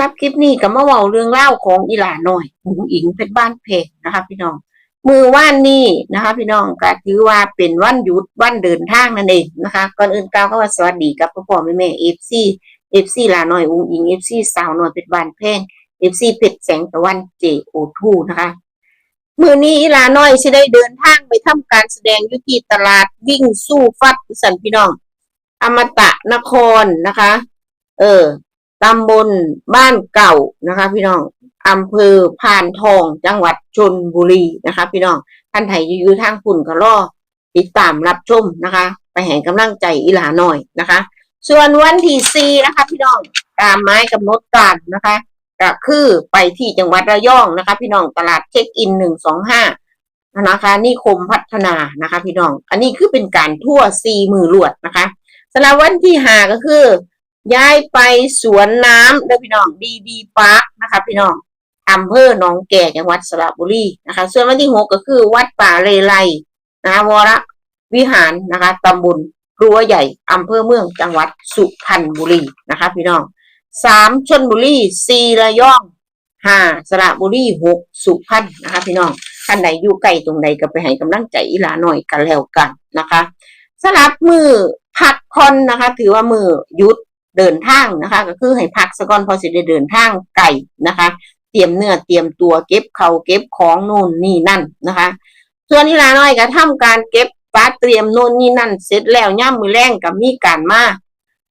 รับคลิปนี้ก็มาเว้าเรื่องเล่าของอีหลาหน่อยหุงอิงเป็นบ้านเพจนะคะ พี่น้อง มือว่านนี้นะคะ พี่น้องก็ถือว่าเป็นวันหยุดวันเดินทางนั่นเองนะคะก่อนอื่นกล่าวก็ว่าสวัสดีกับพ่อพ่อแม่แม่เอฟซีเอฟซีหลาหน่อยอุ้งอิงเอฟซีสาวหน่อยเป็นบ้านเพงเอฟซีเพชรแสงตะวันเจโอทูนะคะมือนี้อีหลาน้อยสิได้เดินทางไปทำการแสดงยุติตลาดวิ่งสู้ฟัดสันพี่น้อง อมตะนครนะคะ เออ ตำบลบ้านเก่านะคะ พี่น้องอำเภอพานทองจังหวัดชนบุรีนะคะ พี่น้องท่านไทยอยู่ทางฝุ่นก็รอติดตามรับชมนะคะ ไปแห่งกำลังใจอีหลาหน่อยนะคะ ส่วนวันที่สี่นะคะ พี่น้องตามไม้กำหนดการนะคะก็คือไปที่จังหวัดระยองนะคะ พี่น้องตลาดเช็คอินหนึ่งสองห้านะคะนิคมพัฒนานะคะ พี่น้อง อันนี้คือเป็นการทั่วซีมือลวดนะคะสำหรับวันที่ห้าก็คือ ย้ายไปสวนน้ำเด้อพี่น้องดีดีพาร์คนะคะพี่น้องอำเภอหนองแก่จังหวัดสระบุรีนะคะ ส่วนวันที่หกก็คือวัดป่าเลไลนะคะวรวิหารนะคะตำบลรั้วใหญ่อำเภอเมืองจังหวัดสุพรรณบุรีนะคะ พี่น้องสามชนบุรีสี่ระยองห้าสระบุรีหกสุพรรณนะคะ พี่น้องท่านใดอยู่ใกล้ตรงใดก็ไปให้กำลังใจอีหลาหน่อยกันแล้วกันนะคะสำหรับมือพักผ่อนนะคะ ถือว่ามือยุด เดินทางนะคะ ก็คือให้พักสะก่อนพอสิได้เดินทางไกลนะคะ เตรียมเนื้อเตรียมตัวเก็บเขาเก็บของนู่นนี่นั่นนะคะ ส่วนที่ลาน้อยก็ทำการเก็บฟ้าเตรียมนู่นนี่นั่น เสร็จแล้วย่ำมือแรงกับมีการมา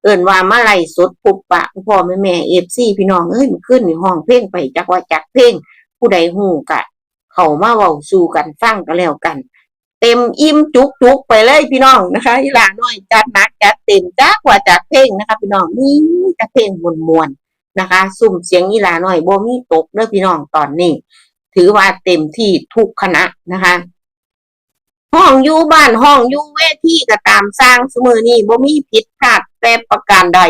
เอินว่ามาไล่สดปุบปะพ่อแม่แม่เอฟซีพี่น้องเอ้ยมันขึ้นในห้องเพลงไปจักว่าจักเพลงผู้ใดหูกะ เขามาเว้าสู่กันฟังก็แล้วกัน เต็มอิ่มจุกจุกไปเลยพี่น้องนะคะอีหลาน้อยจัดหนักจัดเต็มจ้ากว่าจากเพลงนะคะ พี่น้องนี่จะเพลงมวลมวลนะคะ สุ่มเสียงอีหลาน้อยโบมีตกเด้อพี่น้องตอนนี้ ถือว่าเต็มที่ทุกคณะนะคะห้องอยู่บ้านห้องอยู่เวทีก็ตามสร้างเสมอนี่บ่มีผิดพลาดแต่ประการใด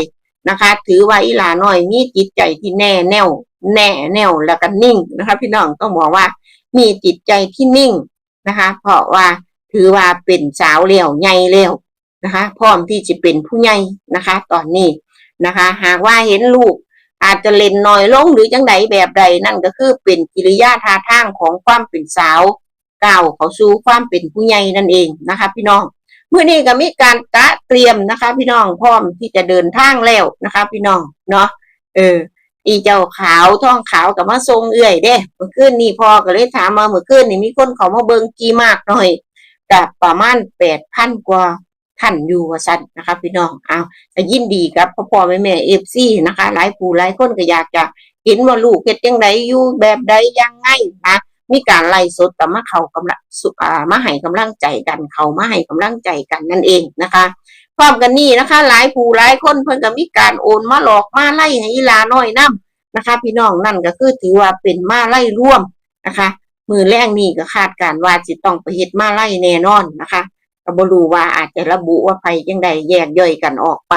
นะคะ ถือว่าอีหลาน้อยมีจิตใจที่แน่แน่วแน่แน่วแล้วก็นิ่งนะคะ พี่น้องต้องบอกว่า มีจิตใจที่นิ่งนะคะ เพราะว่า ถือว่าเป็นสาวเลี้ยวใหญ่เลี้ยวนะคะ พร้อมที่จะเป็นผู้ใหญ่นะคะ ตอนนี้นะคะ หากว่าเห็นลูกอาจจะเล่นน้อยลงหรือจังใดแบบใดนั่นก็คือเป็นกิริยาท่าทางของความเป็นสาวก้าวเขาสู่ความเป็นผู้ใหญ่นั่นเองนะคะ พี่น้องเมื่อนี้ก็มีการกะเตรียมนะคะ พี่น้องพร้อมที่จะเดินทางแล้วนะคะ พี่น้องเนาะเอออีเจ้าขาวท้องขาวกับมาทรงเอื่อยเด้เมื่อคืนนี่พอก็เลยถามมาเมื่อคืนนี่มีคนเขามาเบิงกี่มากหน่อย กับประมาณแปดพันกว่าท่านอยู่ว่าซั่นนะคะพี่น้องเอาแต่ยินดีกับพ่อพ่อแม่แม่เอฟซีนะคะ หลายผู้หลายคนก็อยากจะเห็นว่าลูกเฮ็ดจังไดอยู่แบบใดยังไงนะมีการไล่สดกับมาเขากำลังสุอามาให้กำลังใจกันเขามาให้กำลังใจกันนั่นเองนะคะพร้อมกันนี้นะคะ หลายผู้หลายคนเพิ่นก็มีการโอนมาหลอกมาไล่ให้ลาน้อยนํนะคะ พี่น้องนั่นก็คือถือว่าเป็นมาไล่ร่วมนะคะ มือแรกนี่ก็คาดการณ์ว่าจะต้องไปเฮ็ดมาไล่แน่นอนนะคะก็บรูว่าอาจจะระบุว่าไผจังใดแยกย่อยกันออกไป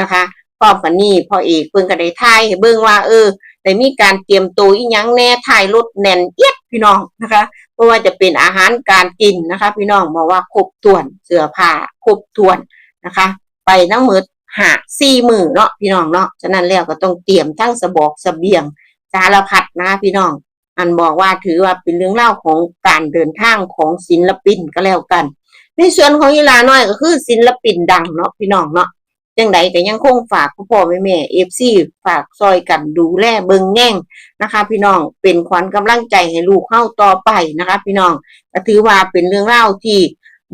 นะคะพร้อมกันนี้พ่อเอกเพิ่นก็ได้ทายเบิ่งว่า เออได้มีการเตรียมตัวอีหยังแน่ถ่ายรถแน่นเอียดพี่น้องนะคะเพราะว่าจะเป็นอาหารการกินนะคะ พี่น้องบอกว่าครบถ้วนเสื้อผ้าครบถ้วนนะคะ ไปทั้งหมดหาสี่มือเนาะพี่น้องเนาะฉะนั้นแล้วก็ต้องเตรียมทั้งสบอกเสบียงสารพัดนะพี่น้อง อันบอกว่าถือว่าเป็นเรื่องเล่าของการเดินทางของศิลปินก็แล้วกัน ในส่วนของอีลาน้อยก็คือศิลปินดังเนาะพี่น้องเนาะจังใดก็ยังคงฝากพ่อพ่อแม่แม่เอฟซีฝากซอยกันดูแลเบิงแง่งนะคะ พี่น้องเป็นขวัญกำลังใจให้ลูกเข้าต่อไปนะคะ พี่น้องก็ถือว่าเป็นเรื่องเล่าที่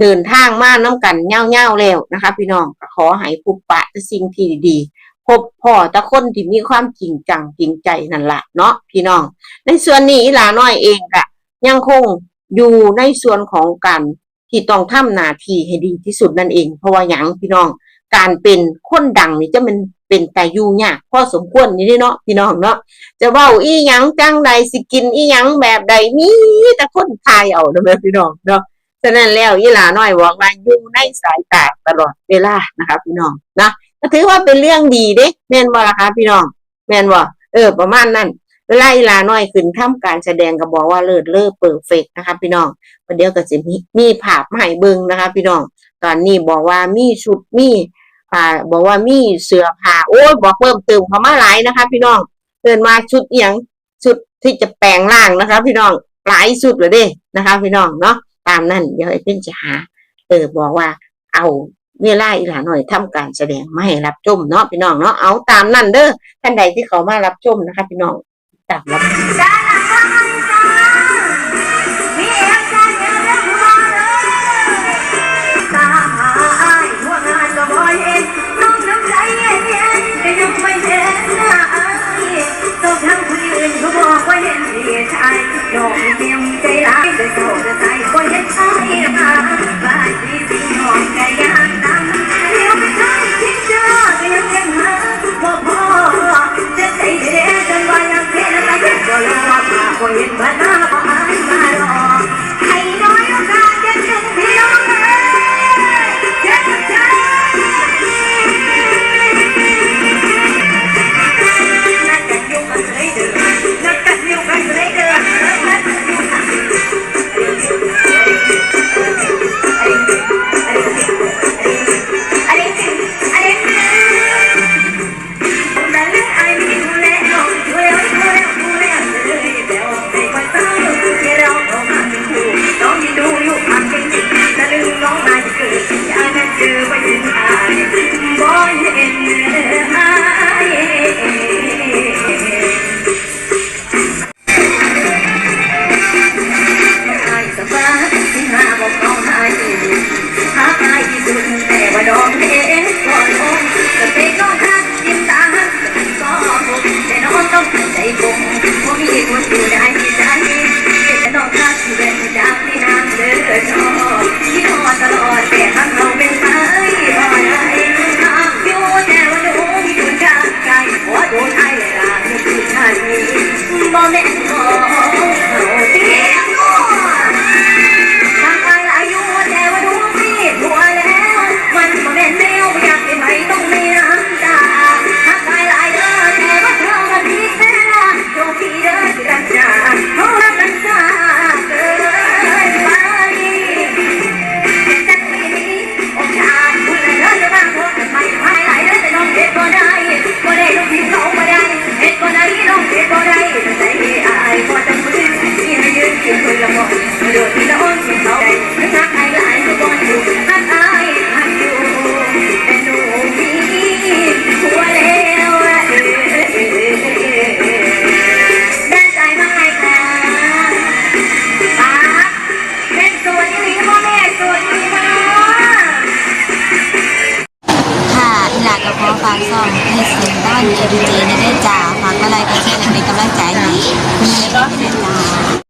เดินทางมาน้กันเง่าๆแล้วนะคะ พี่น้องขอให้พบปะแต่สิ่งที่ดีๆ พบพ่อแตะคนที่มีความจริงจังจริงใจนั่นแหละเนาะพี่น้อง ในส่วนนี้หลาน้อยเองก็ยังคงอยู่ในส่วนของการที่ต้องทำหน้าที่ให้ดีที่สุดนั่นเอง เพราะว่าหยังพี่น้อง การเป็นคนดังนี่จะมันเป็นแต่อยู่ยากพอสมควรนี่เด้เนาะพี่น้องเนาะจะเว้าอีหยังจังใดสิกินอีหยังแบบใดมีแต่คนทายเอาเด้อพี่น้องเนาะฉะนั้นแล้วอีหลาน้อยบอกว่าอยู่ในสายตาตลอดเวลานะคะพี่น้องนะ ก็ถือว่าเป็นเรื่องดีเด้แม่นบ่ล่ะคะพี่น้องแม่นบ่เออ ประมาณนั้นเวลาอีลาน้อยขึ้นทำการแสดงก็บอกว่าเลิศเลิศเปอร์เฟกนะคะ พี่น้องประเดี๋ยวก็จะมีมีภาพใหม่เบิ้งนะคะ พี่น้องตอนนี้บอกว่ามีชุดมีอ่าบอกว่ามีเสื้อผ้าโอ้ยบอกเพิ่มเติมเขามาหลายนะคะ พี่น้องเดินมาชุดเอียงชุดที่จะแปลงร่างนะคะ พี่น้องหลายชุดเลยด้นะคะ พี่น้องเนาะตามนั้นเดี๋ยวไอ้เพื่อนจะหาเออบอกว่าเอา เวลาอีหลาหน่อยทำการแสดงมาให้รับชมเนาะพี่น้องเนาะเอาตามนั่นเด้อท่านใดที่เขามารับชมนะคะ พี่น้องตามรับดอกเดียวใจร้ายแต่โสดใจก็ยังใช่ไ by him. ให้ชมบ้านดีๆในได้จ่าฝากอะไรก็แค่ในกำลังใจนี้คุณแม่ก็แค่ลา